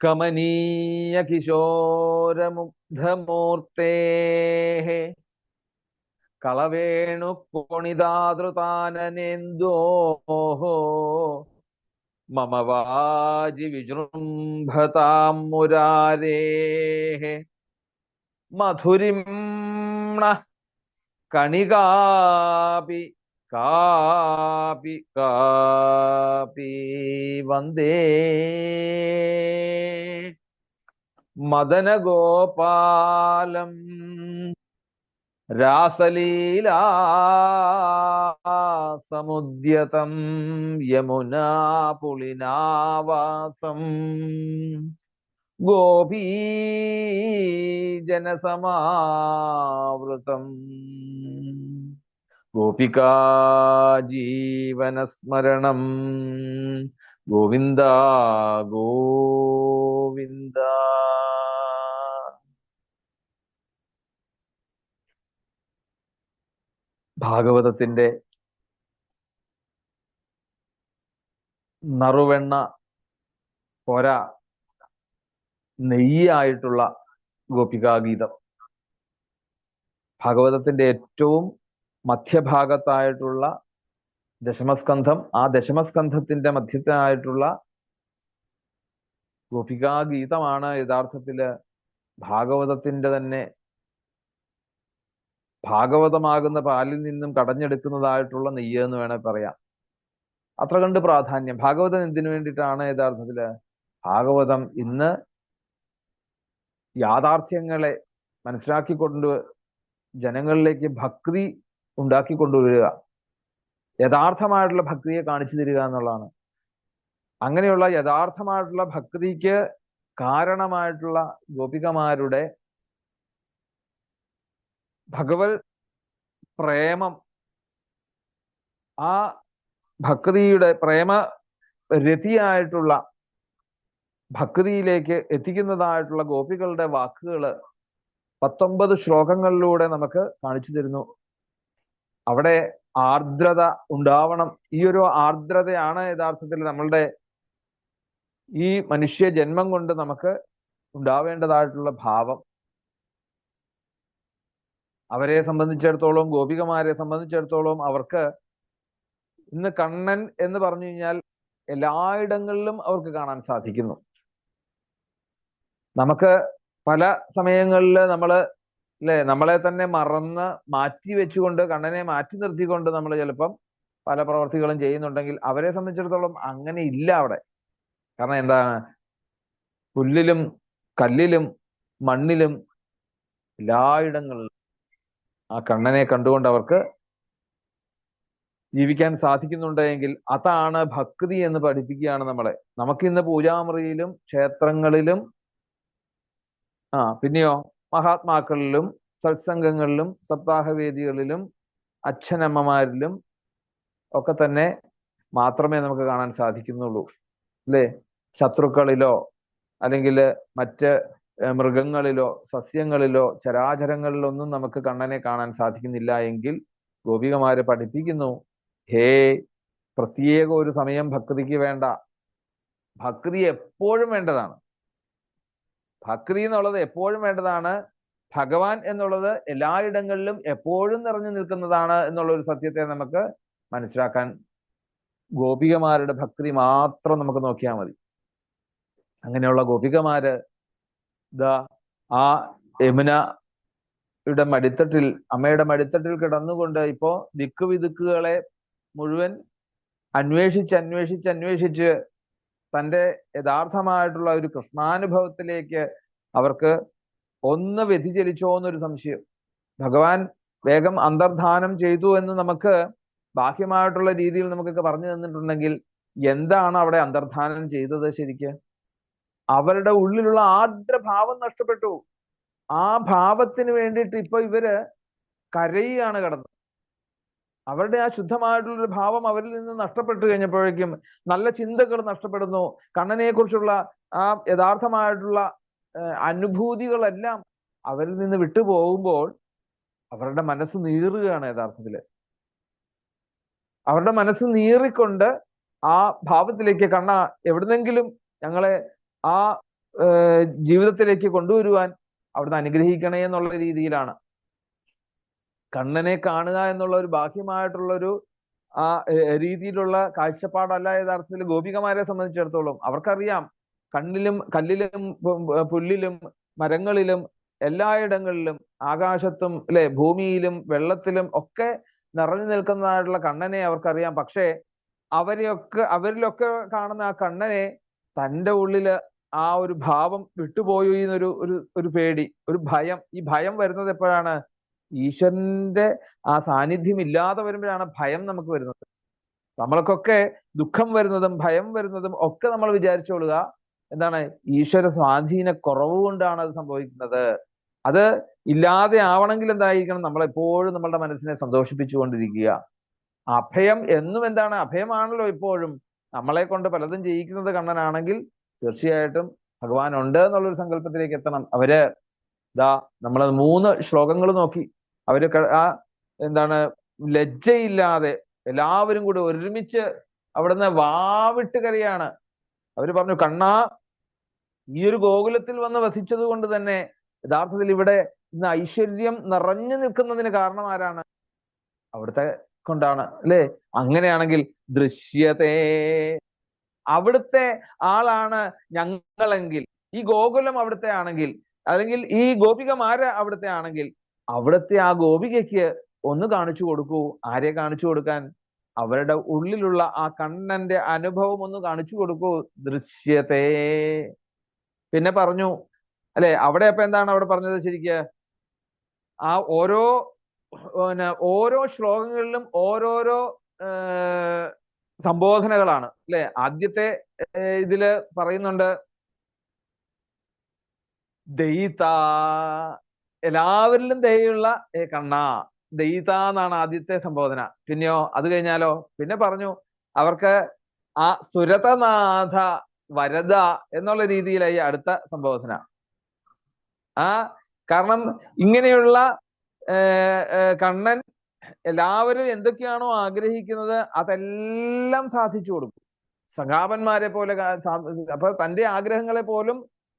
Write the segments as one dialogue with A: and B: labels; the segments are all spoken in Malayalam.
A: കമനീയ കിശോരമുഗ്ധമൂർത്തേ കളവേണു കൊണിതാതൃതാനനേന്തോഹോ മമ വാജി വിജൃംഭതാം മുരാരേ മധുരിം കണികാപി കാപി കാപി വന്ദേ മദനഗോപാലം രാസലീലാ സമുദ്യതം യമുനാ പുളിനാവാസം. ഗോപീജനസമാവൃതം ഗോപികാ ജീവനസ്മരണം ഗോവിന്ദ ഗോവിന്ദ. ഭാഗവതത്തിന്റെ നറുവെണ്ണ പൊര നെയ്യായിട്ടുള്ള ഗോപികാഗീതം. ഭാഗവതത്തിന്റെ ഏറ്റവും മധ്യഭാഗത്തായിട്ടുള്ള ദശമസ്കന്ധം ആ ദശമസ്കന്ധത്തിന്റെ മധ്യത്തിനായിട്ടുള്ള ഗോപികാഗീതമാണ് യഥാർത്ഥത്തിൽ ഭാഗവതത്തിന്റെ തന്നെ ഭാഗവതമാകുന്ന പാലിൽ നിന്നും കടഞ്ഞെടുക്കുന്നതായിട്ടുള്ള നെയ്യ് എന്ന് വേണേൽ പറയാം. അത്ര കണ്ട് പ്രാധാന്യം. ഭാഗവതം എന്തിനു വേണ്ടിയിട്ടാണ് യഥാർത്ഥത്തിൽ ഭാഗവതം ഇന്ന് യാഥാർത്ഥ്യങ്ങളെ മനസ്സിലാക്കിക്കൊണ്ട് ജനങ്ങളിലേക്ക് ഭക്തി ഉണ്ടാക്കി കൊണ്ടുവരിക. യഥാർത്ഥമായിട്ടുള്ള ഭക്തിയെ കാണിച്ചു തരിക എന്നുള്ളതാണ്. അങ്ങനെയുള്ള യഥാർത്ഥമായിട്ടുള്ള ഭക്തിക്ക് കാരണമായിട്ടുള്ള ഗോപികമാരുടെ ഭഗവത് പ്രേമം ആ ഭക്തിയുടെ പ്രേമ രതിയായിട്ടുള്ള ഭക്തിയിലേക്ക് എത്തിക്കുന്നതായിട്ടുള്ള ഗോപികളുടെ വാക്കുകൾ പത്തൊമ്പത് ശ്ലോകങ്ങളിലൂടെ നമുക്ക് കാണിച്ചു തരുന്നു. അവിടെ ആർദ്രത ഉണ്ടാവണം. ഈ ഒരു ആർദ്രതയാണ് യഥാർത്ഥത്തിൽ നമ്മളുടെ ഈ മനുഷ്യ ജന്മം കൊണ്ട് നമുക്ക് ഉണ്ടാവേണ്ടതായിട്ടുള്ള ഭാവം. അവരെ സംബന്ധിച്ചിടത്തോളം ഗോപികമാരെ സംബന്ധിച്ചിടത്തോളം അവർക്ക് ഇന്ന് കണ്ണൻ എന്ന് പറഞ്ഞു കഴിഞ്ഞാൽ എല്ലായിടങ്ങളിലും അവർക്ക് കാണാൻ സാധിക്കുന്നു. നമുക്ക് പല സമയങ്ങളിൽ നമ്മൾ അല്ലെ? നമ്മളെ തന്നെ മറന്ന് മാറ്റി വെച്ചുകൊണ്ട് കണ്ണനെ മാറ്റി നിർത്തിക്കൊണ്ട് നമ്മൾ ചിലപ്പം പല പ്രവർത്തികളും ചെയ്യുന്നുണ്ടെങ്കിൽ അവരെ സംബന്ധിച്ചിടത്തോളം അങ്ങനെ ഇല്ല അവിടെ. കാരണം എന്താണ്? പുല്ലിലും കല്ലിലും മണ്ണിലും എല്ലായിടങ്ങളിലും ആ കണ്ണനെ കണ്ടുകൊണ്ട് അവർക്ക് ജീവിക്കാൻ സാധിക്കുന്നുണ്ടെങ്കിൽ അതാണ് ഭക്തി എന്ന് പഠിപ്പിക്കുകയാണ് നമ്മളെ. നമുക്കിന്ന് പൂജാമുറിയിലും ക്ഷേത്രങ്ങളിലും ആ പിന്നെയോ? മഹാത്മാക്കളിലും സത്സംഗങ്ങളിലും സപ്താഹവേദികളിലും അച്ഛനമ്മമാരിലും ഒക്കെ തന്നെ മാത്രമേ നമുക്ക് കാണാൻ സാധിക്കുന്നുള്ളൂ. അല്ലേ? ശത്രുക്കളിലോ അല്ലെങ്കിൽ മറ്റ് മൃഗങ്ങളിലോ സസ്യങ്ങളിലോ ചരാചരങ്ങളിലോ ഒന്നും നമുക്ക് കണ്ണനെ കാണാൻ സാധിക്കുന്നില്ല എങ്കിൽ ഗോപികമാരെ പഠിപ്പിക്കുന്നു ഹേ പ്രത്യേക ഒരു സമയം ഭക്തിക്ക് വേണ്ട. ഭക്തി എപ്പോഴും വേണ്ടതാണ്. ഭക്തി എന്നുള്ളത് എപ്പോഴും വേണ്ടതാണ്. ഭഗവാൻ എന്നുള്ളത് എല്ലായിടങ്ങളിലും എപ്പോഴും നിറഞ്ഞു നിൽക്കുന്നതാണ് എന്നുള്ള ഒരു സത്യത്തെ നമുക്ക് മനസ്സിലാക്കാൻ ഗോപികമാരുടെ ഭക്തി മാത്രം നമുക്ക് നോക്കിയാൽ മതി. അങ്ങനെയുള്ള ഗോപികമാര് ദാ ആ യമുനയുടെ മടിത്തട്ടിൽ അമ്മയുടെ മടിത്തട്ടിൽ കിടന്നുകൊണ്ട് ഇപ്പോ ദിക്ക് വിതുക്കുകളെ മുഴുവൻ അന്വേഷിച്ച് അന്വേഷിച്ച് അന്വേഷിച്ച് തന്റെ യഥാർത്ഥമായിട്ടുള്ള ഒരു കൃഷ്ണാനുഭവത്തിലേക്ക് അവർക്ക് ഒന്ന് വ്യതിചലിച്ചോ എന്നൊരു സംശയം. ഭഗവാൻ വേഗം അന്തർധാനം ചെയ്തു എന്ന് നമുക്ക് ബാഹ്യമായിട്ടുള്ള രീതിയിൽ നമുക്കൊക്കെ പറഞ്ഞു തന്നിട്ടുണ്ടെങ്കിൽ എന്താണ് അവിടെ അന്തർധാനം ചെയ്തത് ശരിക്ക്? അവരുടെ ഉള്ളിലുള്ള ആർദ്രഭാവം നഷ്ടപ്പെട്ടു. ആ ഭാവത്തിന് വേണ്ടിയിട്ട് ഇപ്പൊ ഇവർ കരയുകയാണ് കിടന്നത്. അവരുടെ ആ ശുദ്ധമായിട്ടുള്ളൊരു ഭാവം അവരിൽ നിന്ന് നഷ്ടപ്പെട്ടു കഴിഞ്ഞപ്പോഴേക്കും നല്ല ചിന്തകൾ നഷ്ടപ്പെടുന്നു. കണ്ണനെക്കുറിച്ചുള്ള ആ യഥാർത്ഥമായിട്ടുള്ള അനുഭൂതികളെല്ലാം അവരിൽ നിന്ന് വിട്ടുപോകുമ്പോൾ അവരുടെ മനസ്സ് നീറുകയാണ് യഥാർത്ഥത്തിൽ. അവരുടെ മനസ്സ് നീറിക്കൊണ്ട് ആ ഭാവത്തിലേക്ക് കണ്ണ എവിടുന്നെങ്കിലും ഞങ്ങളെ ആ ജീവിതത്തിലേക്ക് കൊണ്ടുവരുവാൻ അവിടുന്ന് അനുഗ്രഹിക്കണേ എന്നുള്ള രീതിയിലാണ്. കണ്ണനെ കാണുക എന്നുള്ള ഒരു ബാഹ്യമായിട്ടുള്ള ഒരു ആ രീതിയിലുള്ള കാഴ്ചപ്പാടല്ല യഥാർത്ഥത്തിൽ ഗോപികമാരെ സംബന്ധിച്ചിടത്തോളം. അവർക്കറിയാം കണ്ണിലും കല്ലിലും പുല്ലിലും മരങ്ങളിലും എല്ലായിടങ്ങളിലും ആകാശത്തും അല്ലെ ഭൂമിയിലും വെള്ളത്തിലും ഒക്കെ നിറഞ്ഞു നിൽക്കുന്നതായിട്ടുള്ള കണ്ണനെ അവർക്കറിയാം. പക്ഷേ അവരെയൊക്കെ അവരിലൊക്കെ കാണുന്ന ആ കണ്ണനെ തന്റെ ഉള്ളിൽ ആ ഒരു ഭാവം വിട്ടുപോയി എന്നൊരു ഒരു ഒരു പേടി ഒരു ഭയം. ഈ ഭയം വരുന്നത് എപ്പോഴാണ്? ഈശ്വരന്റെ ആ സാന്നിധ്യം ഇല്ലാതെ വരുമ്പോഴാണ് ഭയം നമുക്ക് വരുന്നത്. നമ്മൾക്കൊക്കെ ദുഃഖം വരുന്നതും ഭയം വരുന്നതും ഒക്കെ നമ്മൾ വിചാരിച്ചോളുക എന്താണ്? ഈശ്വര സ്വാധീന കുറവ് കൊണ്ടാണ് അത് സംഭവിക്കുന്നത്. അത് ഇല്ലാതെ ആവണമെങ്കിൽ എന്തായിരിക്കണം? നമ്മൾ എപ്പോഴും നമ്മളുടെ മനസ്സിനെ സന്തോഷിപ്പിച്ചുകൊണ്ടിരിക്കുക. അഭയം എന്നും എന്താണ്? അഭയമാണല്ലോ ഇപ്പോഴും. നമ്മളെ കൊണ്ട് പലതും ചെയ്യിക്കുന്നത് കണ്ണനാണെങ്കിൽ തീർച്ചയായിട്ടും ഭഗവാൻ ഉണ്ട് എന്നുള്ളൊരു സങ്കല്പത്തിലേക്ക് എത്തണം. അവർ ഇതാ നമ്മൾ മൂന്ന് ശ്ലോകങ്ങൾ നോക്കി. അവർ ആ എന്താണ് ലജ്ജയില്ലാതെ എല്ലാവരും കൂടി ഒരുമിച്ച് അവിടുന്ന് വാവിട്ട് കരയാണ്. അവർ പറഞ്ഞു കണ്ണാ ഈ ഒരു ഗോകുലത്തിൽ വന്ന് വസിച്ചത് കൊണ്ട് തന്നെ യഥാർത്ഥത്തിൽ ഇവിടെ ഇന്ന് ഐശ്വര്യം നിറഞ്ഞു നിൽക്കുന്നതിന് കാരണം ആരാണ്? അവിടുത്തെ കൊണ്ടാണ് അല്ലെ? അങ്ങനെയാണെങ്കിൽ ദൃശ്യതേ അവിടുത്തെ ആളാണ് ഞങ്ങളെങ്കിൽ ഈ ഗോകുലം അവിടുത്തെ ആണെങ്കിൽ അല്ലെങ്കിൽ ഈ ഗോപികമാര് അവിടുത്തെ ആണെങ്കിൽ അവിടുത്തെ ആ ഗോപികയ്ക്ക് ഒന്ന് കാണിച്ചു കൊടുക്കൂ ആരെ കാണിച്ചു കൊടുക്കാൻ? അവരുടെ ഉള്ളിലുള്ള ആ കണ്ണന്റെ അനുഭവം ഒന്ന് കാണിച്ചു കൊടുക്കൂ ദൃശ്യത്തെ. പിന്നെ പറഞ്ഞു അല്ലെ അവിടെ അപ്പൊ എന്താണ് അവിടെ പറഞ്ഞത് ശരിക്ക്? ആ ഓരോ പിന്നെ ഓരോ ശ്ലോകങ്ങളിലും ഓരോരോ സംബോധനകളാണ് അല്ലെ? ആദ്യത്തെ ഇതിൽ പറയുന്നുണ്ട് ദയിത എല്ലാവരിലും ദയുള്ള ഏ കണ്ണ. ദയിത എന്നാണ് ആദ്യത്തെ സംബോധന. പിന്നെയോ അത് കഴിഞ്ഞാലോ? പിന്നെ പറഞ്ഞു അവർക്ക് ആ സുരതനാഥ വരദ എന്നുള്ള രീതിയിലായി അടുത്ത സംബോധന. ആ കാരണം ഇങ്ങനെയുള്ള കണ്ണൻ എല്ലാവരും എന്തൊക്കെയാണോ ആഗ്രഹിക്കുന്നത് അതെല്ലാം സാധിച്ചു കൊടുക്കും. സഖാപന്മാരെ പോലെ അപ്പൊ തന്റെ ആഗ്രഹങ്ങളെ പോലും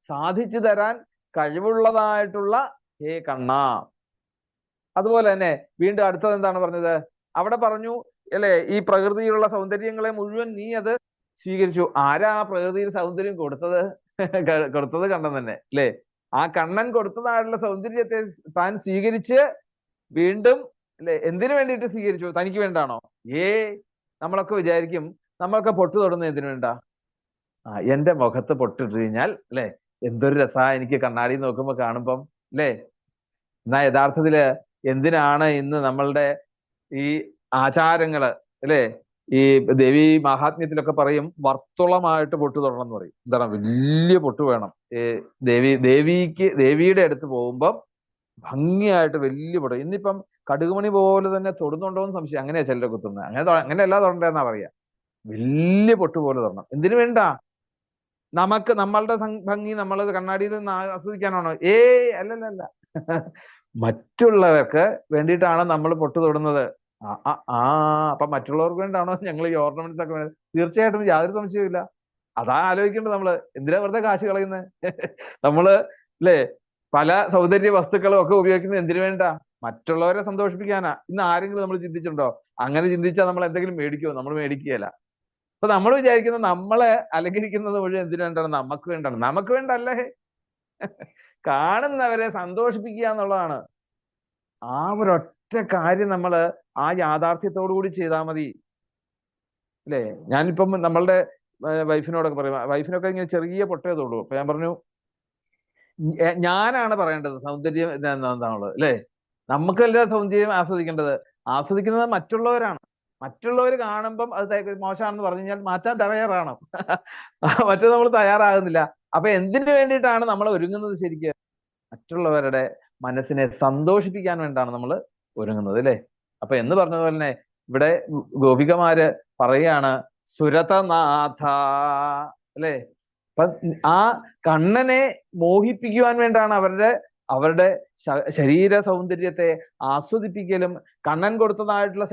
A: സാധിച്ചു തരാൻ കഴിവുള്ളതായിട്ടുള്ള ഹേ കണ്ണ. അതുപോലെ തന്നെ വീണ്ടും അടുത്തത് എന്താണ് പറഞ്ഞത്? അവിടെ പറഞ്ഞു അല്ലെ ഈ പ്രകൃതിയിലുള്ള സൗന്ദര്യങ്ങളെ മുഴുവൻ നീ അത് സ്വീകരിച്ചു. ആരാ ആ പ്രകൃതിയിൽ സൗന്ദര്യം കൊടുത്തത്? കൊടുത്തത് കണ്ണൻ തന്നെ അല്ലെ? ആ കണ്ണൻ കൊടുത്തതായിട്ടുള്ള സൗന്ദര്യത്തെ താൻ സ്വീകരിച്ച് വീണ്ടും അല്ലെ എന്തിനു വേണ്ടിയിട്ട് സ്വീകരിച്ചു? തനിക്ക് വേണ്ടാണോ? ഏ നമ്മളൊക്കെ വിചാരിക്കും നമ്മളൊക്കെ പൊട്ടു തൊടുന്ന എന്തിനു വേണ്ട? ആ എന്റെ മുഖത്ത് പൊട്ടിട്ട് കഴിഞ്ഞാൽ അല്ലെ എന്തൊരു രസാ എനിക്ക് കണ്ണാടി നോക്കുമ്പോ കാണുമ്പം. അല്ലേ എന്നാ യഥാർത്ഥത്തിൽ എന്തിനാണ് ഇന്ന് നമ്മളുടെ ഈ ആചാരങ്ങൾ അല്ലേ ഈ ദേവി മഹാത്മ്യത്തിലൊക്കെ പറയും വർത്തുളമായിട്ട് പൊട്ടു തൊടണം എന്ന് പറയും. എന്താണ്? വലിയ പൊട്ടു വേണം. ഈ ദേവി ദേവിക്ക് ദേവിയുടെ അടുത്ത് പോകുമ്പം ഭംഗിയായിട്ട് വലിയ പൊട്ട്. ഇന്നിപ്പം കടുകുമണി പോലെ തന്നെ തൊടുന്നുണ്ടോ എന്ന് സംശയം. അങ്ങനെയാ ചിലരൊക്കെ തൊടുന്നത്. അങ്ങനെ അങ്ങനെയല്ല തൊടണ്ടെന്നാ പറയാ. വലിയ പൊട്ടു പോലെ തൊടണം. എന്തിനു വേണ്ട? നമുക്ക് നമ്മളുടെ ഭംഗി നമ്മൾ കണ്ണാടിയിൽ ആസ്വദിക്കാനാണോ? ഏ അല്ലല്ല മറ്റുള്ളവർക്ക് വേണ്ടിയിട്ടാണ് നമ്മൾ പൊട്ടു തൊടുന്നത്. ആ അപ്പൊ മറ്റുള്ളവർക്ക് വേണ്ടിയിട്ടാണോ ഞങ്ങൾ ഈ ഓർണമെന്റ്സ് ഒക്കെ വേണ്ടത് തീർച്ചയായിട്ടും യാതൊരു സംശയവുമില്ല അതാ ആലോചിക്കേണ്ടത് നമ്മൾ. എന്തിനാ വെറുതെ കാശ് കളയുന്നത് നമ്മൾ അല്ലേ പല സൗന്ദര്യ വസ്തുക്കളും ഒക്കെ ഉപയോഗിക്കുന്നത് എന്തിനു വേണ്ട മറ്റുള്ളവരെ സന്തോഷിപ്പിക്കാനാ. ഇന്ന് ആരെങ്കിലും നമ്മൾ ചിന്തിച്ചിട്ടുണ്ടോ? അങ്ങനെ ചിന്തിച്ചാൽ നമ്മൾ എന്തെങ്കിലും മേടിക്കുമോ നമ്മൾ മേടിക്കുകയല്ല. അപ്പൊ നമ്മൾ വിചാരിക്കുന്നത് നമ്മളെ അലങ്കരിക്കുന്നത് മുഴുവൻ എന്തിനു വേണ്ടാണ് നമുക്ക് വേണ്ടാണ് നമുക്ക് വേണ്ടല്ലേ? കാണുന്നവരെ സന്തോഷിപ്പിക്കുക എന്നുള്ളതാണ്. ആ ഒരൊറ്റ കാര്യം നമ്മൾ ആ യാഥാർത്ഥ്യത്തോടു കൂടി ചെയ്താൽ മതി. അല്ലേ? ഞാനിപ്പം നമ്മളുടെ വൈഫിനോടൊക്കെ പറയും. വൈഫിനൊക്കെ ഇങ്ങനെ ചെറിയ പൊട്ടേ തോളൂ അപ്പൊ ഞാൻ പറഞ്ഞു ഞാനാണ് പറയേണ്ടത് സൗന്ദര്യം എന്താണുള്ളത് അല്ലേ? നമുക്കല്ല സൗന്ദര്യം ആസ്വദിക്കേണ്ടത്? ആസ്വദിക്കുന്നത് മറ്റുള്ളവരാണ്. മറ്റുള്ളവർ കാണുമ്പം അത് മോശമാണെന്ന് പറഞ്ഞു കഴിഞ്ഞാൽ മാറ്റാൻ തയ്യാറാണ്. മറ്റേ നമ്മൾ തയ്യാറാകുന്നില്ല. അപ്പൊ എന്തിനു വേണ്ടിയിട്ടാണ് നമ്മൾ ഒരുങ്ങുന്നത് ശരിക്കും? മറ്റുള്ളവരുടെ മനസ്സിനെ സന്തോഷിപ്പിക്കാൻ വേണ്ടിയാണ് നമ്മൾ ഒരുങ്ങുന്നത് അല്ലേ? അപ്പൊ എന്ന് പറഞ്ഞതുപോലെ തന്നെ ഇവിടെ ഗോപികമാര് പറയാണ് സുരതനാഥ അല്ലേ? അപ്പൊ ആ കണ്ണനെ മോഹിപ്പിക്കുവാൻ വേണ്ടിയാണ് അവരുടെ അവരുടെ ശരീര സൗന്ദര്യത്തെ ആസ്വദിപ്പിക്കലും കണ്ണൻ കൊടുത്തതായിട്ടുള്ള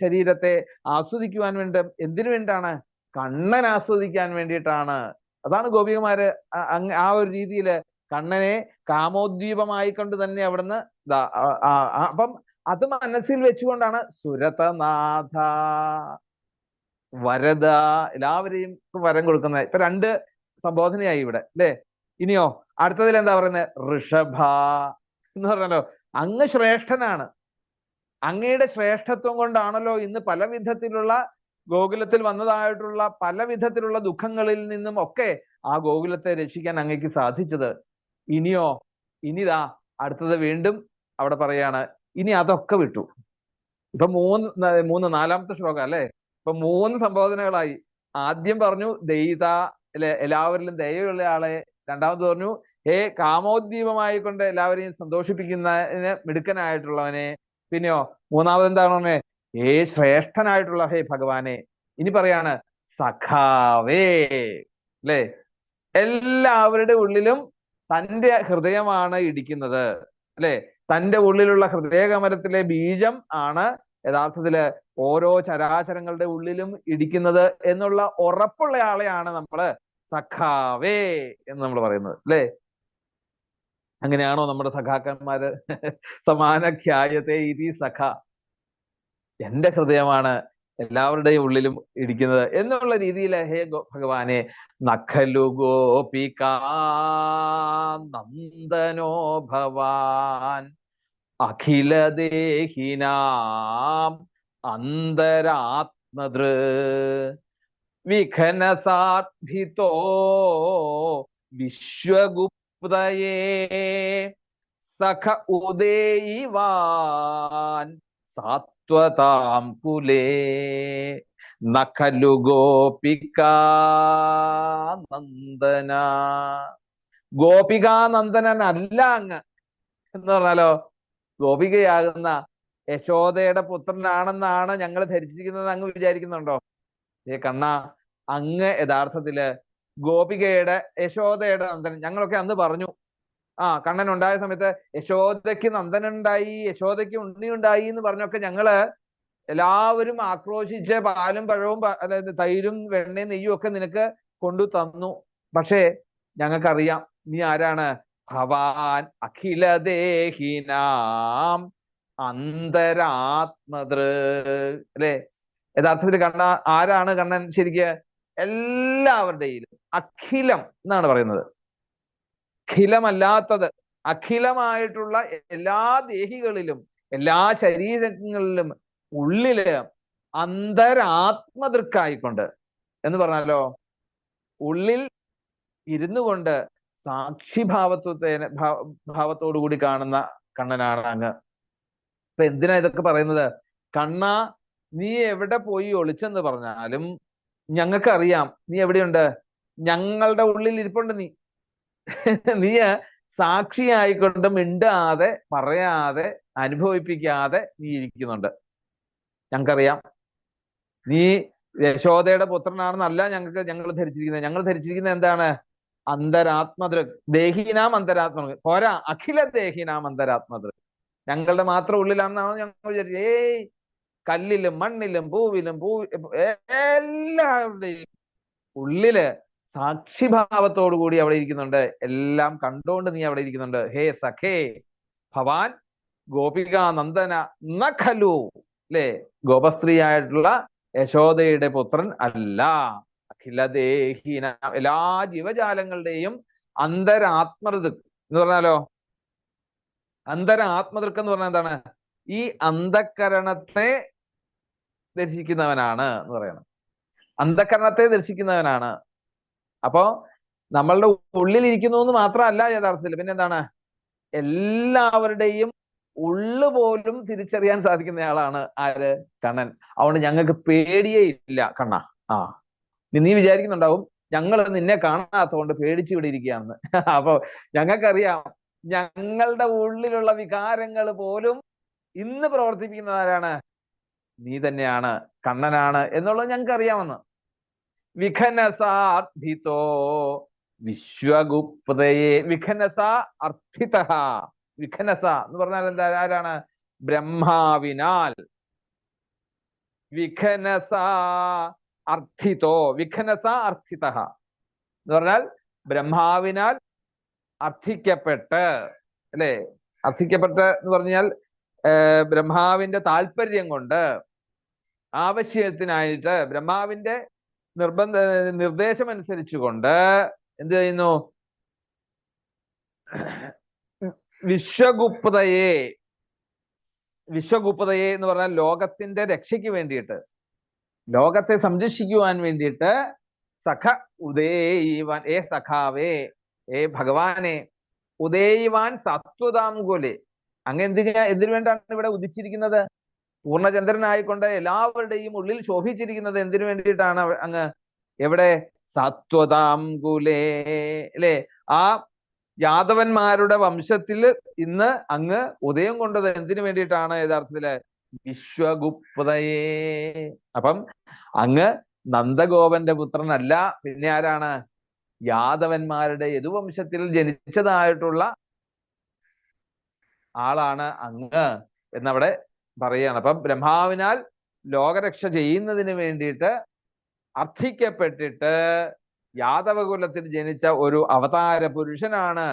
A: ശരീരത്തെ ആസ്വദിക്കുവാൻ വേണ്ടി എന്തിനു വേണ്ടിയാണ് കണ്ണൻ ആസ്വദിക്കാൻ വേണ്ടിയിട്ടാണ്. അതാണ് ഗോപികമാര് ആ- ഒരു രീതിയിൽ കണ്ണനെ കാമോദ്ദീപമായി കൊണ്ട് തന്നെ അവിടുന്ന് അപ്പം അത് മനസ്സിൽ വെച്ചുകൊണ്ടാണ് സുരതനാഥ വരദ എല്ലാവരെയും വരം കൊടുക്കുന്നത്. ഇപ്പൊ രണ്ട് സംബോധനയായി ഇവിടെ അല്ലേ? ഇനിയോ അടുത്തതിൽ എന്താ പറയുന്നത് ഋഷഭ എന്ന് പറഞ്ഞല്ലോ. അങ്ങ് ശ്രേഷ്ഠനാണ്. അങ്ങയുടെ ശ്രേഷ്ഠത്വം കൊണ്ടാണല്ലോ ഇന്ന് പല വിധത്തിലുള്ള ഗോകുലത്തിൽ വന്നതായിട്ടുള്ള പല വിധത്തിലുള്ള ദുഃഖങ്ങളിൽ നിന്നും ഒക്കെ ആ ഗോകുലത്തെ രക്ഷിക്കാൻ അങ്ങയ്ക്ക് സാധിച്ചത്. ഇനിയോ ഇനിതാ അടുത്തത് വീണ്ടും അവിടെ പറയാണ് ഇനി അതൊക്കെ വിട്ടു. ഇപ്പൊ മൂന്ന് മൂന്ന് നാലാമത്തെ ശ്ലോകം അല്ലെ? ഇപ്പൊ മൂന്ന് സംബോധനകളായി. ആദ്യം പറഞ്ഞു ദയിത അല്ലെ എല്ലാവരിലും ദയയുള്ള ആളെ. രണ്ടാമത് പറഞ്ഞു ഹേ കാമോദ്ദീപമായി കൊണ്ട് എല്ലാവരെയും സന്തോഷിപ്പിക്കുന്നതിന് മിടുക്കനായിട്ടുള്ളവനെ പിന്നെയോ മൂന്നാമത് എന്താണ് ഏ ശ്രേഷ്ഠനായിട്ടുള്ള ഹേ ഭഗവാനെ. ഇനി പറയാണ് സഖാവേ അല്ലേ? എല്ലാവരുടെ ഉള്ളിലും തന്റെ ഹൃദയമാണ് ഇടിക്കുന്നത് അല്ലെ? തന്റെ ഉള്ളിലുള്ള ഹൃദയകമരത്തിലെ ബീജം ആണ് യഥാർത്ഥത്തിൽ ഓരോ ചരാചരങ്ങളുടെ ഉള്ളിലും ഇടിക്കുന്നത് എന്നുള്ള ഉറപ്പുള്ള ആളെയാണ് നമ്മൾ സഖാവേ എന്ന് നമ്മൾ പറയുന്നത് അല്ലേ? അങ്ങനെയാണോ നമ്മുടെ സഖാക്കന്മാര്? സമാനഖ്യായത്തെ ഇതി സഖ. എന്റെ ഹൃദയമാണ് എല്ലാവരുടെയും ഉള്ളിലും ഇടിക്കുന്നത് എന്നുള്ള രീതിയിൽ ഹേ ഭഗവാനെ നഖലു ഗോപിക നന്ദനോ ഭവാൻ. അഖിലദേഹിനാം അന്തരാത്മദൃ. വിഘനസാധിതോ വിശ്വഗുപ്തയേ സഖ ഉദേയിവാൻ സാത്വതാം കുലേ. നഖലു ഗോപിക നന്ദന. ഗോപികാനന്ദനൻ അല്ല അങ്ങ്. എന്ന് പറഞ്ഞാലോ ഗോപികയാകുന്ന യശോദയുടെ പുത്രനാണെന്നാണ് ഞങ്ങൾ ധരിച്ചിരിക്കുന്നത് അങ്ങ് വിചാരിക്കുന്നുണ്ടോ? ഏ കണ്ണ അങ്ങ് യഥാർത്ഥത്തിൽ ഗോപികയുടെ യശോദയുടെ നന്ദനൻ ഞങ്ങളൊക്കെ അന്ന് പറഞ്ഞു. ആ കണ്ണൻ ഉണ്ടായ സമയത്ത് യശോദയ്ക്ക് നന്ദനുണ്ടായി യശോദയ്ക്ക് ഉണ്ണി ഉണ്ടായി എന്ന് പറഞ്ഞൊക്കെ ഞങ്ങൾ എല്ലാവരും ആക്രോശിച്ച് പാലും പഴവും തൈരും വെണ്ണയും നെയ്യും ഒക്കെ നിനക്ക് കൊണ്ടു തന്നു. പക്ഷേ ഞങ്ങൾക്കറിയാം നീ ആരാണ്? ഭവാൻ അഖിലദേഹിനാം അന്തരാത്മതൃ അല്ലെ? യഥാർത്ഥത്തിൽ കണ്ണ ആരാണ് കണ്ണൻ ശരിക്ക്? എല്ലാവരുടെയും അഖിലം എന്നാണ് പറയുന്നത്. അഖിലമല്ലാത്തത് അഖിലമായിട്ടുള്ള എല്ലാ ദേഹികളിലും എല്ലാ ശരീരങ്ങളിലും ഉള്ളിൽ അന്തരാത്മതൃക്കായിക്കൊണ്ട് എന്ന് പറഞ്ഞാലോ ഉള്ളിൽ ഇരുന്നു കൊണ്ട് സാക്ഷിഭാവത്വത്തെ ഭാവത്തോടു കൂടി കാണുന്ന കണ്ണനാണ് അങ്ങ്. ഇപ്പൊ എന്തിനാ ഇതൊക്കെ പറയുന്നത്? കണ്ണ നീ എവിടെ പോയി ഒളിച്ചെന്ന് പറഞ്ഞാലും ഞങ്ങൾക്ക് അറിയാം നീ എവിടെയുണ്ട്? ഞങ്ങളുടെ ഉള്ളിൽ ഇരിപ്പുണ്ട് നീ. നീ സാക്ഷിയായിക്കൊണ്ട് മിണ്ടാതെ പറയാതെ അനുഭവിപ്പിക്കാതെ നീ ഇരിക്കുന്നുണ്ട്. ഞങ്ങൾക്കറിയാം. നീ യശോദയുടെ പുത്രനാണെന്നല്ല ഞങ്ങൾക്ക് ഞങ്ങൾ ധരിച്ചിരിക്കുന്നത്. ഞങ്ങൾ ധരിച്ചിരിക്കുന്നത് എന്താണ്? അന്തരാത്മദൃ ദേഹീനാം അന്തരാത്മ പോരാ അഖില ദേഹീനാം അന്തരാത്മദൃ ഞങ്ങളുടെ മാത്രം ഉള്ളിലാണെന്നാണ് ഞങ്ങൾ വിചാരിച്ചത്. ഏയ് കല്ലിലും മണ്ണിലും പൂവിലും പൂ എല്ലാവരുടെയും ഉള്ളിൽ സാക്ഷിഭാവത്തോടു കൂടി അവിടെ ഇരിക്കുന്നുണ്ട്. എല്ലാം കണ്ടുകൊണ്ട് നീ അവിടെ ഇരിക്കുന്നുണ്ട്. ഹേ സഖേ ഭവാൻ ഗോപിക നന്ദന നഖലു അല്ലേ ഗോപസ്ത്രീയായിട്ടുള്ള യശോദയുടെ പുത്രൻ അല്ല. അഖിലദേഹീന എല്ലാ ജീവജാലങ്ങളുടെയും അന്തരാത്മൃത് എന്ന് പറഞ്ഞാലോ? അന്തരാത്മതൃക്ക് എന്ന് പറഞ്ഞാൽ എന്താണ്? ഈ അന്ധകരണത്തെ ദർശിക്കുന്നവനാണ് എന്ന് പറയണം. അന്ധകരണത്തെ ദർശിക്കുന്നവനാണ്. അപ്പോ നമ്മളുടെ ഉള്ളിൽ ഇരിക്കുന്നു എന്ന് മാത്രമല്ല യഥാർത്ഥത്തിൽ. പിന്നെ എന്താണ്? എല്ലാവരുടെയും ഉള്ളു പോലും തിരിച്ചറിയാൻ സാധിക്കുന്നയാളാണ് ആര്? കണ്ണൻ. അതുകൊണ്ട് ഞങ്ങൾക്ക് പേടിയേ ഇല്ല കണ്ണ. ആ. നീ വിചാരിക്കുന്നുണ്ടാവും ഞങ്ങൾ നിന്നെ കാണാത്തതുകൊണ്ട് പേടിച്ചു ഇവിടെ ഇരിക്കുകയാണെന്ന്. അപ്പൊ ഞങ്ങൾക്കറിയാം ഞങ്ങളുടെ ഉള്ളിലുള്ള വികാരങ്ങൾ പോലും ഇന്ന് പ്രവർത്തിപ്പിക്കുന്ന ആരാണ് നീ തന്നെയാണ് കണ്ണനാണ് എന്നുള്ളത് ഞങ്ങൾക്ക് അറിയാമെന്ന് വിഘനസാർത്ഥിതോ വിശ്വഗുപ്തയെ വിഘനസ അർത്ഥിത വിഘനസ എന്ന് പറഞ്ഞാൽ എന്താ ആരാണ്? ബ്രഹ്മാവിനാൽ. വിഘനസ അർത്ഥിതോ വിഘനസ അർത്ഥിത എന്ന് പറഞ്ഞാൽ ബ്രഹ്മാവിനാൽ അർത്ഥിക്കപ്പെട്ട് അല്ലെ? അർത്ഥിക്കപ്പെട്ട് എന്ന് പറഞ്ഞാൽ ബ്രഹ്മാവിന്റെ താല്പര്യം കൊണ്ട് ആവശ്യത്തിനായിട്ട് ബ്രഹ്മാവിന്റെ നിർബന്ധ നിർദ്ദേശം അനുസരിച്ചുകൊണ്ട് എന്ത് ചെയ്യുന്നു? വിശ്വഗുപ്തയെ വിശ്വഗുപ്തയെ എന്ന് പറഞ്ഞാൽ ലോകത്തിന്റെ രക്ഷയ്ക്ക് വേണ്ടിയിട്ട് ലോകത്തെ സംരക്ഷിക്കുവാൻ വേണ്ടിയിട്ട് സഖ ഉദയവാൻ ഏ സഖാവേ ഏ ഭഗവാനെ ഉദയവാൻ സത്വതാംകുലെ അങ്ങ് എന്തിനാ എന്തിനു വേണ്ടാണ് ഇവിടെ ഉദിച്ചിരിക്കുന്നത്? പൂർണചന്ദ്രനായിക്കൊണ്ട് എല്ലാവരുടെയും ഉള്ളിൽ ശോഭിച്ചിരിക്കുന്നത് എന്തിനു വേണ്ടിയിട്ടാണ് അങ്ങ് എവിടെ? സത്വതാംകുലേ അല്ലെ? ആ യാദവന്മാരുടെ വംശത്തിൽ ഇന്ന് അങ്ങ് ഉദയം കൊണ്ടത് എന്തിനു വേണ്ടിയിട്ടാണ് യഥാർത്ഥത്തിൽ വിശ്വഗുപ്തയെ. അപ്പം അങ്ങ് നന്ദഗോപന്റെ പുത്രനല്ല പിന്നെ ആരാണ്? യാദവന്മാരുടെ യദുവംശത്തിൽ ജനിച്ചതായിട്ടുള്ള ആളാണ് അങ്ങ്. എന്നവിടെ പറയാണ് അപ്പം ബ്രഹ്മാവിനാൽ ലോകരക്ഷ ചെയ്യുന്നതിന് വേണ്ടിയിട്ട് അർത്ഥിക്കപ്പെട്ടിട്ട് യാദവകുലത്തിൽ ജനിച്ച ഒരു അവതാര പുരുഷനാണ്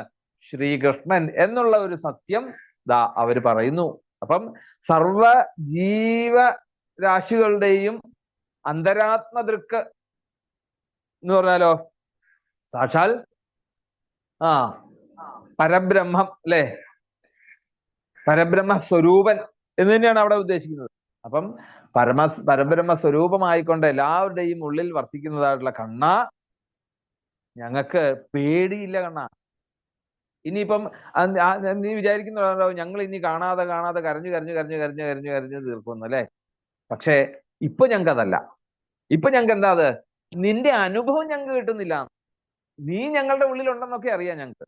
A: ശ്രീകൃഷ്ണൻ എന്നുള്ള ഒരു സത്യം ദാ അവർ പറയുന്നു. അപ്പം സർവ ജീവരാശികളുടെയും രാശികളുടെയും ദൃക്ക് എന്ന് പറഞ്ഞാലോ? സാക്ഷാൽ ആ പരബ്രഹ്മം അല്ലെ? പരബ്രഹ്മ സ്വരൂപൻ എന്ന് തന്നെയാണ് അവിടെ ഉദ്ദേശിക്കുന്നത്. അപ്പം പരമ പരബ്രഹ്മ സ്വരൂപമായിക്കൊണ്ട് എല്ലാവരുടെയും ഉള്ളിൽ വർത്തിക്കുന്നതായിട്ടുള്ള കണ്ണ ഞങ്ങൾക്ക് പേടിയില്ല കണ്ണ. ഇനിയിപ്പം നീ വിചാരിക്കുന്നുണ്ടോ ഞങ്ങൾ ഇനി കാണാതെ കാണാതെ കരഞ്ഞു കരഞ്ഞു കരഞ്ഞു കരഞ്ഞു കരഞ്ഞു കരഞ്ഞു തീർക്കുന്നു അല്ലെ? പക്ഷേ ഇപ്പൊ ഞങ്ങൾക്ക് അതല്ല ഇപ്പൊ ഞങ്ങൾക്ക് എന്താ അത്? നിന്റെ അനുഭവം ഞങ്ങൾക്ക് കിട്ടുന്നില്ല. നീ ഞങ്ങളുടെ ഉള്ളിലുണ്ടെന്നൊക്കെ അറിയാം ഞങ്ങൾക്ക്.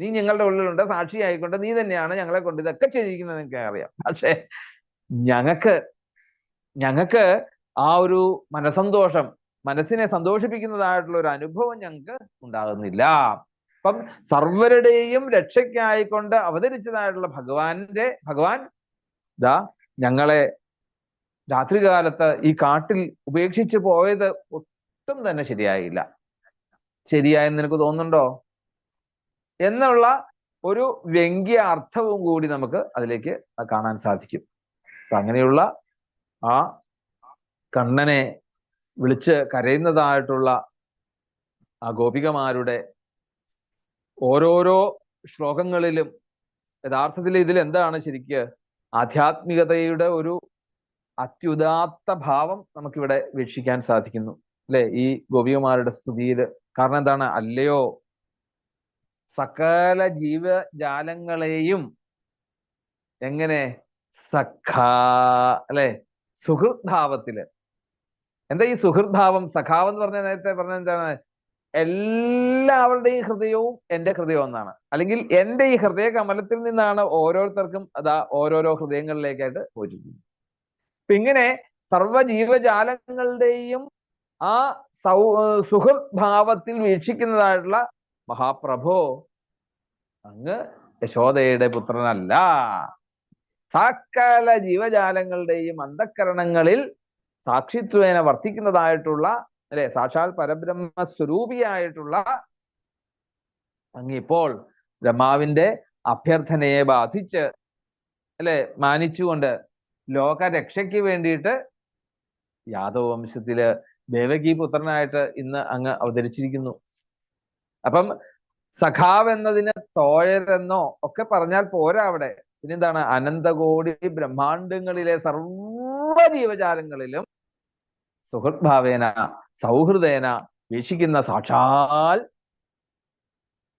A: നീ ഞങ്ങളുടെ ഉള്ളിലുണ്ട് സാക്ഷിയായിക്കൊണ്ട് നീ തന്നെയാണ് ഞങ്ങളെ കൊണ്ട് ഇതൊക്കെ ചെയ്തിരിക്കുന്നത് എനിക്ക് അറിയാം. പക്ഷേ ഞങ്ങൾക്ക് ഞങ്ങൾക്ക് ആ ഒരു മനസന്തോഷം മനസ്സിനെ സന്തോഷിപ്പിക്കുന്നതായിട്ടുള്ള ഒരു അനുഭവം ഞങ്ങൾക്ക് ഉണ്ടാകുന്നില്ല. അപ്പം സർവരുടെയും രക്ഷയ്ക്കായിക്കൊണ്ട് അവതരിച്ചതായിട്ടുള്ള ഭഗവാന്റെ ഭഗവാൻ ദാ ഞങ്ങളെ രാത്രികാലത്ത് ഈ കാട്ടിൽ ഉപേക്ഷിച്ച് പോയത് ഒട്ടും തന്നെ ശരിയായില്ല. ശരിയായെന്ന് നിനക്ക് തോന്നുന്നുണ്ടോ? എന്നുള്ള ഒരു വ്യംഗ്യ അർത്ഥവും കൂടി നമുക്ക് അതിലേക്ക് കാണാൻ സാധിക്കും. അങ്ങനെയുള്ള ആ കണ്ണനെ വിളിച്ച് കരയുന്നതായിട്ടുള്ള ആ ഗോപികമാരുടെ ഓരോരോ ശ്ലോകങ്ങളിലും യഥാർത്ഥത്തിൽ ഇതിൽ എന്താണ് ശരിക്ക് ആധ്യാത്മികതയുടെ ഒരു അത്യുദാത്ത ഭാവം നമുക്കിവിടെ വീക്ഷിക്കാൻ സാധിക്കുന്നു. അല്ലെ? ഈ ഗോപികമാരുടെ സ്തുതിയിൽ കാരണം എന്താണ്? അല്ലയോ? സകല ജീവജാലങ്ങളെയും എങ്ങനെ? സഖാ അല്ലെ? സുഹൃദ്ഭാവത്തിൽ എന്താ ഈ സുഹൃദ്ഭാവം സഖാവ് എന്ന് പറഞ്ഞ നേരത്തെ പറഞ്ഞ എന്താണ്? എല്ലാവരുടെയും ഹൃദയവും എന്റെ ഹൃദയം ഒന്നാണ് അല്ലെങ്കിൽ എന്റെ ഈ ഹൃദയ കമലത്തിൽ നിന്നാണ് ഓരോരുത്തർക്കും അതാ ഓരോരോ ഹൃദയങ്ങളിലേക്കായിട്ട് പോയിരിക്കുന്നത്. അപ്പൊ ഇങ്ങനെ സർവ ജീവജാലങ്ങളുടെയും ആ സൗ സുഹൃദ്ഭാവത്തിൽ വീക്ഷിക്കുന്നതായിട്ടുള്ള മഹാപ്രഭോ അങ്ങ് യശോദയുടെ പുത്രനല്ല. സകല ജീവജാലങ്ങളുടെയും അന്ധക്കരണങ്ങളിൽ സാക്ഷിത്വേന വർത്തിക്കുന്നതായിട്ടുള്ള അല്ലെ? സാക്ഷാൽ പരബ്രഹ്മ സ്വരൂപിയായിട്ടുള്ള അങ്ങിപ്പോൾ ബ്രഹ്മാവിന്റെ അഭ്യർത്ഥനയെ ബാധിച്ച് അല്ലെ? മാനിച്ചുകൊണ്ട് ലോകരക്ഷയ്ക്ക് വേണ്ടിയിട്ട് യാദവ വംശത്തിൽ ദേവകി പുത്രനായിട്ട് ഇന്ന് അങ്ങ് അവതരിച്ചിരിക്കുന്നു. അപ്പം സഖാവ് എന്നതിന് തോഴരെന്നോ ഒക്കെ പറഞ്ഞാൽ പോരാ അവിടെ. പിന്നെന്താണ്? അനന്തകോടി ബ്രഹ്മാണ്ടങ്ങളിലെ സർവ ജീവജാലങ്ങളിലും സുഹൃദ്ഭാവേന സൗഹൃദേന വീക്ഷിക്കുന്ന സാക്ഷാൽ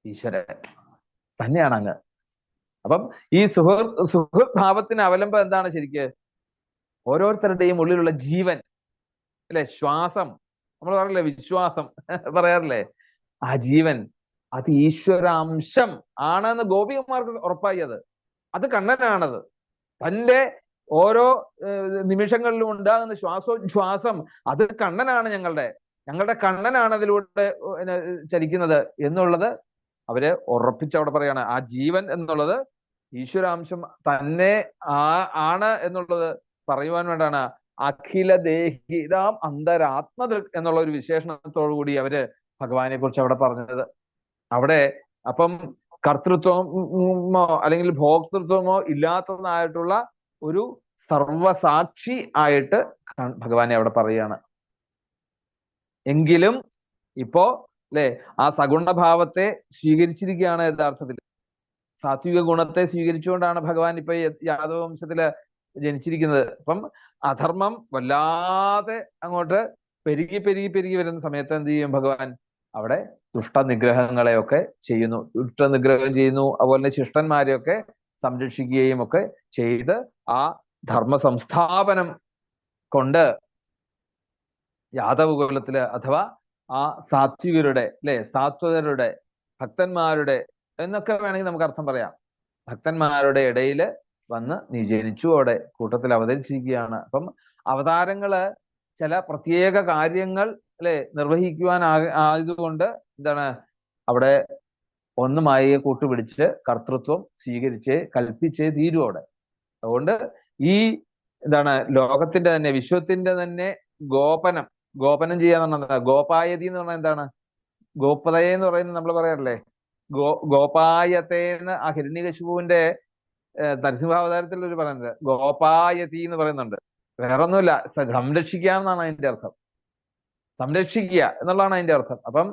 A: ഈശ്വരൻ. തന്നെയാണ് അങ്ങ് അപ്പം ഈ സുഹൃ സുഹൃദ്ഭാവത്തിന് അവലംബം എന്താണ് ശരിക്ക്? ഓരോരുത്തരുടെയും ഉള്ളിലുള്ള ജീവൻ അല്ലെ? ശ്വാസം. നമ്മൾ പറയല്ലേ വിശ്വാസം? പറയാറില്ലേ? ആ ജീവൻ അത് ഈശ്വരാംശം ആണെന്ന് ഗോപികന്മാർക്ക് ഉറപ്പായി അത്. അത് കണ്ണനാണത്. തന്റെ ഓരോ നിമിഷങ്ങളിലും ഉണ്ടാകുന്ന ശ്വാസോച്ഛ്വാസം അത് കണ്ണനാണ് ഞങ്ങളുടെ. ഞങ്ങളുടെ കണ്ണനാണ് അതിലൂടെ ചലിക്കുന്നത് എന്നുള്ളത് അവർ ഉറപ്പിച്ച് അവിടെ പറയാണ് ആ ജീവൻ എന്നുള്ളത് ഈശ്വരാംശം തന്നെ ആ ആണ് എന്നുള്ളത് പറയുവാൻ വേണ്ടാണ് അഖില ദേഹിതാം അന്തരാത്മദൃക് എന്നുള്ള ഒരു വിശേഷണത്തോടു കൂടി അവർ ഭഗവാനെ കുറിച്ച് അവിടെ പറഞ്ഞത്. അവിടെ അപ്പം കർത്തൃത്വമോ അല്ലെങ്കിൽ ഭോക്തൃത്വമോ ഇല്ലാത്തതായിട്ടുള്ള ഒരു സർവസാക്ഷി ആയിട്ട് ഭഗവാനെ അവിടെ പറയാണ് എങ്കിലും ഇപ്പോ അല്ലെ ആ സഗുണഭാവത്തെ സ്വീകരിച്ചിരിക്കുകയാണ് യഥാർത്ഥത്തിൽ. സാത്വിക ഗുണത്തെ സ്വീകരിച്ചുകൊണ്ടാണ് ഭഗവാൻ ഇപ്പൊ യാദവ വംശത്തിൽ ജനിച്ചിരിക്കുന്നത്. അപ്പം അധർമ്മം വല്ലാതെ അങ്ങോട്ട് പെരുകി പെരുകി പെരുകി വരുന്ന സമയത്ത് എന്ത് ചെയ്യും ഭഗവാൻ? അവിടെ ദുഷ്ടനിഗ്രഹങ്ങളെയൊക്കെ ചെയ്യുന്നു. ദുഷ്ടനിഗ്രഹം ചെയ്യുന്നു അതുപോലെ തന്നെ ശിഷ്ടന്മാരെയൊക്കെ സംരക്ഷിക്കുകയും ഒക്കെ ചെയ്ത് ആ ധർമ്മ സംസ്ഥാപനം കൊണ്ട് യാദവകുലത്തിൽ അഥവാ ആ സാത്വികരുടെ അല്ലെ സാത്വതരുടെ ഭക്തന്മാരുടെ എന്നൊക്കെ വേണമെങ്കിൽ നമുക്ക് അർത്ഥം പറയാം. ഭക്തന്മാരുടെ ഇടയിൽ വന്ന് നീ ജനിച്ചു അവിടെ കൂട്ടത്തിൽ അവതരിച്ചിരിക്കുകയാണ്. അപ്പം അവതാരങ്ങൾ ചില പ്രത്യേക കാര്യങ്ങൾ അല്ലെ? നിർവഹിക്കുവാൻ ആയതുകൊണ്ട് എന്താണ്? അവിടെ ഒന്ന് മായയെ കൂട്ടുപിടിച്ച് കർത്തൃത്വം സ്വീകരിച്ച് കൽപ്പിച്ചേ തീരും അവിടെ. അതുകൊണ്ട് ഈ എന്താണ് ലോകത്തിന്റെ തന്നെ വിശ്വത്തിന്റെ തന്നെ ഗോപനം ഗോപനം ചെയ്യാന്ന് പറഞ്ഞാൽ ഗോപായതി എന്ന് പറഞ്ഞാൽ എന്താണ്? ഗോപതയെ എന്ന് പറയുന്നത് നമ്മൾ പറയാറില്ലേ? ഗോ ഗോപായത്തെ എന്ന് ആ ഹിരണ്യകശുപുവിന്റെ നരസിംഹാവതാരത്തിൽ ഒരു പറയുന്നത് ഗോപായതി എന്ന് പറയുന്നുണ്ട്. വേറൊന്നുമില്ല സംരക്ഷിക്കാന്നാണ് അതിന്റെ അർത്ഥം. സംരക്ഷിക്കുക എന്നുള്ളതാണ് അതിന്റെ അർത്ഥം. അപ്പം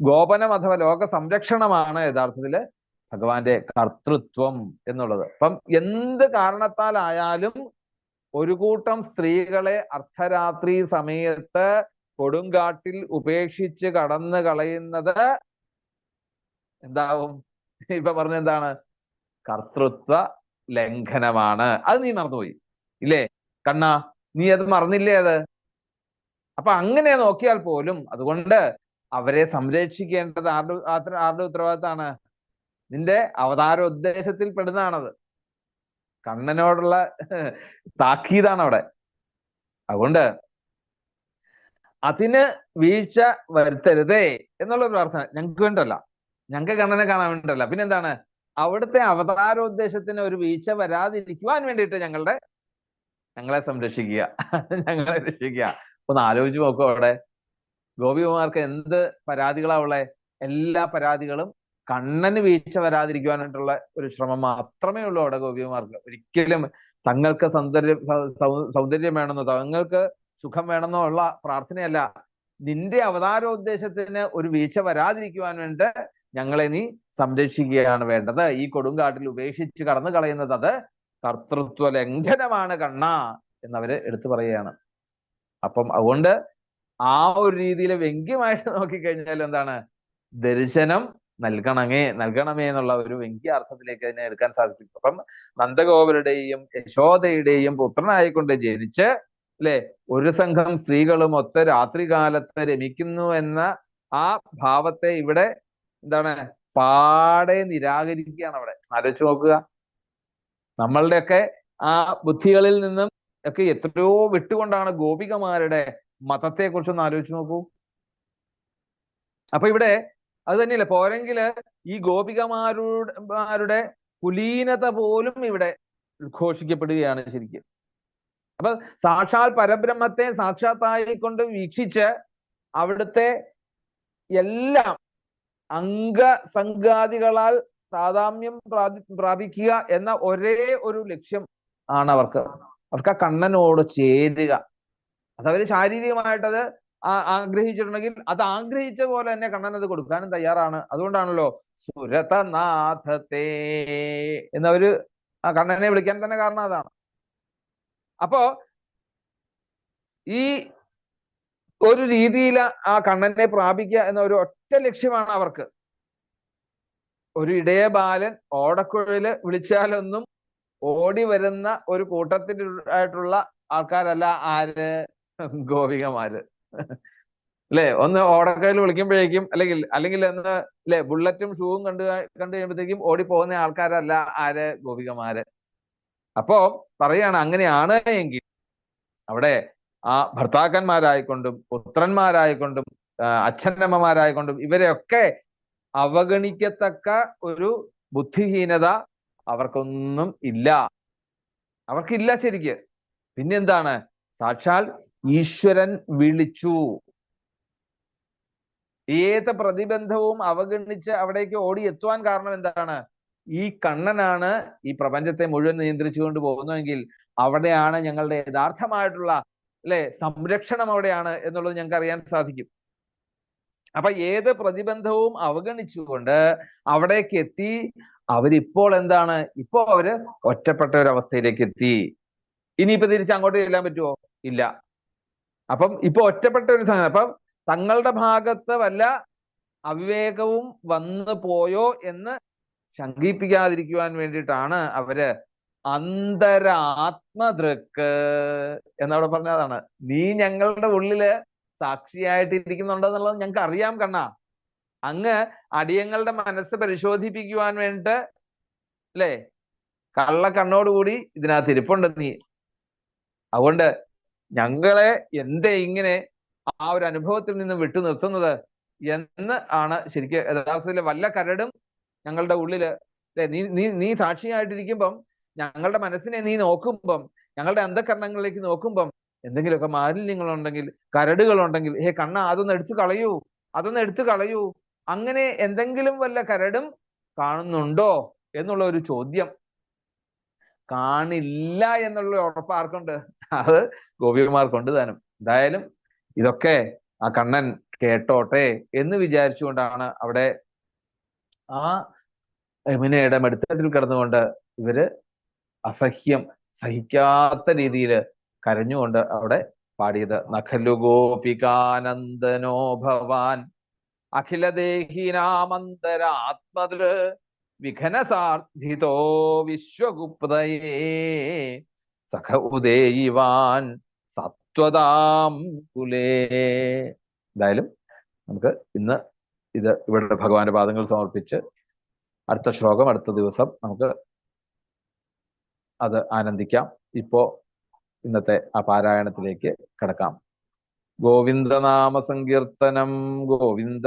A: ഗോപനം അഥവാ ലോക സംരക്ഷണമാണ് യഥാർത്ഥത്തിൽ ഭഗവാന്റെ കർത്തൃത്വം എന്നുള്ളത്. അപ്പം എന്ത് കാരണത്താലായാലും ഒരു കൂട്ടം സ്ത്രീകളെ അർദ്ധരാത്രി സമയത്ത് കൊടുങ്കാട്ടിൽ ഉപേക്ഷിച്ച് കടന്നു കളയുന്നത് എന്താവും? ഇപ്പൊ പറഞ്ഞ എന്താണ്? കർത്തൃത്വ ലംഘനമാണ്. അത് നീ മറന്നുപോയി. ഇല്ലേ? കണ്ണ നീ അത് മറന്നില്ലേ അത്? അപ്പൊ അങ്ങനെ നോക്കിയാൽ പോലും അതുകൊണ്ട് അവരെ സംരക്ഷിക്കേണ്ടത് ആരുടെ ആരുടെ ഉത്തരവാദിത്തമാണ്? നിന്റെ അവതാര ഉദ്ദേശത്തിൽ പെടുന്നതാണത്. കണ്ണനോടുള്ള താക്കീതാണ് അവിടെ അതുകൊണ്ട് അതിന് വീഴ്ച വരുത്തരുതേ എന്നുള്ള പ്രാർത്ഥന ഞങ്ങൾക്ക് വേണ്ടല്ല ഞങ്ങൾക്ക് കണ്ണനെ കാണാൻ വേണ്ടല്ല പിന്നെന്താണ്? അവിടുത്തെ അവതാരോദ്ദേശത്തിന് ഒരു വീഴ്ച വരാതിരിക്കുവാൻ വേണ്ടിയിട്ട് ഞങ്ങളുടെ ഞങ്ങളെ സംരക്ഷിക്കുക. ഞങ്ങളെ രക്ഷിക്കുക. ഒന്ന് ആലോചിച്ച് നോക്കൂ അവിടെ. ഗോപികുമാർക്ക് എന്ത് പരാതികളാ ഉള്ളേ? എല്ലാ പരാതികളും കണ്ണന് വീഴ്ച വരാതിരിക്കുവാനായിട്ടുള്ള ഒരു ശ്രമം മാത്രമേ ഉള്ളൂ അവിടെ ഗോപികുമാർക്ക്. ഒരിക്കലും തങ്ങൾക്ക് സൗന്ദര്യം സൗന്ദര്യം വേണമെന്നോ തങ്ങൾക്ക് സുഖം വേണമെന്നോ ഉള്ള പ്രാർത്ഥനയല്ല. നിന്റെ അവതാരോദ്ദേശത്തിന് ഒരു വീഴ്ച വരാതിരിക്കുവാൻ വേണ്ടി ഞങ്ങളെ നീ സംരക്ഷിക്കുകയാണ് വേണ്ടത്. ഈ കൊടുങ്കാട്ടിൽ ഉപേക്ഷിച്ച് കടന്നു കളയുന്നത് അത് കർത്തൃത്വ ലംഘനമാണ് കണ്ണ എന്നവര് എടുത്തു പറയുകയാണ്. അപ്പം അതുകൊണ്ട് ആ ഒരു രീതിയിൽ വ്യംഗ്യമായിട്ട് നോക്കിക്കഴിഞ്ഞാൽ എന്താണ്? ദർശനം നൽകണമേ നൽകണമേ എന്നുള്ള ഒരു വ്യംഗ്യാർത്ഥത്തിലേക്ക് അതിനെ എടുക്കാൻ സാധിക്കും. അപ്പം നന്ദഗോപരുടെയും യശോദയുടെയും പുത്രനായിക്കൊണ്ട് ജനിച്ച് അല്ലെ ഒരു സംഘം സ്ത്രീകളും ഒത്ത രാത്രികാലത്ത് രമിക്കുന്നു എന്ന ആ ഭാവത്തെ ഇവിടെ എന്താണ്? പാടെ നിരാകരിക്കുകയാണ് അവിടെ. ആലോചിച്ച് നോക്കുക. നമ്മളുടെയൊക്കെ ആ ബുദ്ധികളിൽ നിന്നും ഒക്കെ എത്രയോ വിട്ടുകൊണ്ടാണ് ഗോപികമാരുടെ മതത്തെ കുറിച്ചൊന്ന് ആലോചിച്ച് നോക്കൂ. അപ്പൊ ഇവിടെ അത് തന്നെയല്ലേ പോരെങ്കിൽ ഈ ഗോപികമാരുടെ കുലീനത പോലും ഇവിടെ ഉദ്ഘോഷിക്കപ്പെടുകയാണ് ശരിക്കും. അപ്പൊ സാക്ഷാൽ പരബ്രഹ്മത്തെ സാക്ഷാത്തായിക്കൊണ്ട് വീക്ഷിച്ച് അവിടുത്തെ എല്ലാം അംഗസംഗാദികളാൽ താതാമ്യം പ്രാപി പ്രാപിക്കുക എന്ന ഒരേ ഒരു ലക്ഷ്യം ആണ് അവർക്ക്. അവർക്ക് ആ കണ്ണനോട് ചേരുക. അതവർ ശാരീരികമായിട്ടത് ആഗ്രഹിച്ചിട്ടുണ്ടെങ്കിൽ അത് ആഗ്രഹിച്ച പോലെ തന്നെ കണ്ണൻ അത് കൊടുക്കാനും തയ്യാറാണ്. അതുകൊണ്ടാണല്ലോ സുരതനാഥത്തെ എന്നവര് ആ കണ്ണനെ വിളിക്കാൻ തന്നെ കാരണം അതാണ്. അപ്പോ ഈ ഒരു രീതിയിൽ ആ കണ്ണനെ പ്രാപിക്കുക എന്ന ഒരു ഒറ്റ ലക്ഷ്യമാണ് അവർക്ക്. ഒരു ഇടയ ബാലൻ ഓടക്കുഴൽ വിളിച്ചാലൊന്നും ഓടി വരുന്ന ഒരു കൂട്ടത്തിൽ ആയിട്ടുള്ള ആൾക്കാരല്ല ആര്? ഗോപികമാര്. അല്ലെ? ഒന്ന് ഓടക്കയിൽ വിളിക്കുമ്പോഴേക്കും അല്ലെങ്കിൽ അല്ലെങ്കിൽ ഒന്ന് അല്ലെ ബുള്ളറ്റും ഷൂവും കണ്ടു കണ്ടു കഴിയുമ്പോഴത്തേക്കും ഓടി പോകുന്ന ആൾക്കാരല്ല ആര്? ഗോപികമാര്. അപ്പോ പറയാണ് അങ്ങനെയാണ് എങ്കിൽ അവിടെ ആ ഭർത്താക്കന്മാരായിക്കൊണ്ടും പുത്രന്മാരായിക്കൊണ്ടും അച്ഛനമ്മമാരായിക്കൊണ്ടും ഇവരെയൊക്കെ അവഗണിക്കത്തക്ക ഒരു ബുദ്ധിഹീനത അവർക്കൊന്നും ഇല്ല. അവർക്കില്ല ശരിക്ക്. പിന്നെന്താണ്? സാക്ഷാൽ ഈശ്വരൻ വിളിച്ചു. ഏത് പ്രതിബന്ധവും അവഗണിച്ച് അവിടേക്ക് ഓടി എത്തുവാൻ കാരണം എന്താണ്? ഈ കണ്ണനാണ് ഈ പ്രപഞ്ചത്തെ മുഴുവൻ നിയന്ത്രിച്ചു കൊണ്ട് പോകുന്നതെങ്കിൽ അവിടെയാണ് ഞങ്ങളുടെ യഥാർത്ഥമായിട്ടുള്ള അല്ലെ സംരക്ഷണം അവിടെയാണ് എന്നുള്ളത് ഞങ്ങൾക്ക് അറിയാൻ സാധിക്കും. അപ്പൊ ഏത് പ്രതിബന്ധവും അവഗണിച്ചുകൊണ്ട് അവിടേക്ക് എത്തി അവരിപ്പോൾ എന്താണ്? ഇപ്പോ അവർ ഒറ്റപ്പെട്ട ഒരു അവസ്ഥയിലേക്ക് എത്തി. ഇനിയിപ്പോ തിരിച്ച് അങ്ങോട്ട് ചെല്ലാൻ പറ്റുമോ ഇല്ല. അപ്പം ഇപ്പൊ ഒറ്റപ്പെട്ട ഒരു സംഗതി. അപ്പം തങ്ങളുടെ ഭാഗത്ത് വല്ല അവിവേകവും വന്നു പോയോ എന്ന് ശങ്കിപ്പിക്കാതിരിക്കുവാൻ വേണ്ടിയിട്ടാണ് അവർ അന്തരാത്മദൃക്ക് എന്നവിടെ പറഞ്ഞതാണ്. നീ ഞങ്ങളുടെ ഉള്ളിൽ സാക്ഷിയായിട്ടിരിക്കുന്നുണ്ടെന്നുള്ളത് ഞങ്ങൾക്ക് അറിയാം കണ്ണാ. അങ്ങ് അടിയങ്ങളുടെ മനസ്സ് പരിശോധിപ്പിക്കുവാൻ വേണ്ടിട്ട് അല്ലേ? കള്ള കണ്ണോടുകൂടി ഇതിനകത്ത് ഇരിപ്പുണ്ട് നീ. അതുകൊണ്ട് ഞങ്ങളെ എന്തേ ഇങ്ങനെ ആ ഒരു അനുഭവത്തിൽ നിന്ന് വിട്ടു നിർത്തുന്നത് എന്ന് ആണ് ശരിക്കും യഥാർത്ഥത്തിൽ വല്ല കരടും ഞങ്ങളുടെ ഉള്ളിൽ. അല്ലെ നീ നീ നീ സാക്ഷിയായിട്ടിരിക്കുമ്പം ഞങ്ങളുടെ മനസ്സിനെ നീ നോക്കുമ്പം ഞങ്ങളുടെ അന്ധകരണങ്ങളിലേക്ക് നോക്കുമ്പം എന്തെങ്കിലുമൊക്കെ മാലിന്യങ്ങളുണ്ടെങ്കിൽ കരടുകളുണ്ടെങ്കിൽ ഹേ കണ്ണ അതൊന്ന് എടുത്തു കളയൂ അതൊന്ന് എടുത്തു കളയൂ. അങ്ങനെ എന്തെങ്കിലും വല്ല കരടും കാണുന്നുണ്ടോ എന്നുള്ള ഒരു ചോദ്യം. കാണില്ല എന്നുള്ള ഉറപ്പ് ആർക്കുണ്ട്? അത് ഗോപികമാർക്കുണ്ട് താനും. എന്തായാലും ഇതൊക്കെ ആ കണ്ണൻ കേട്ടോട്ടെ എന്ന് വിചാരിച്ചുകൊണ്ടാണ് അവിടെ ആ യമുനയുടെ മെടുത്തട്ടിൽ കിടന്നുകൊണ്ട് ഇവർ അസഹ്യം സഹിക്കാത്ത രീതിയിൽ കരഞ്ഞുകൊണ്ട് അവിടെ പാടിയത്. നഖലു ഗോപികാനന്ദനോ ഭവാൻ അഖിലദേഹിനാമന്തരാത്മതൃ വിഘനസാർജിതോ വിശ്വഗുപ്തയേ. സഖ ഉദേയിവാൻ സത്വതാം കുലേ. എന്തായാലും നമുക്ക് ഇന്ന് ഇത് ഇവിടെ ഭഗവാന്റെ പാദങ്ങൾ സമർപ്പിച്ച് അടുത്ത ശ്ലോകം അടുത്ത ദിവസം നമുക്ക് അത് ആനന്ദിക്കാം. ഇപ്പോ ഇന്നത്തെ ആ പാരായണത്തിലേക്ക് കിടക്കാം. ഗോവിന്ദനാമ സങ്കീർത്തനം ഗോവിന്ദ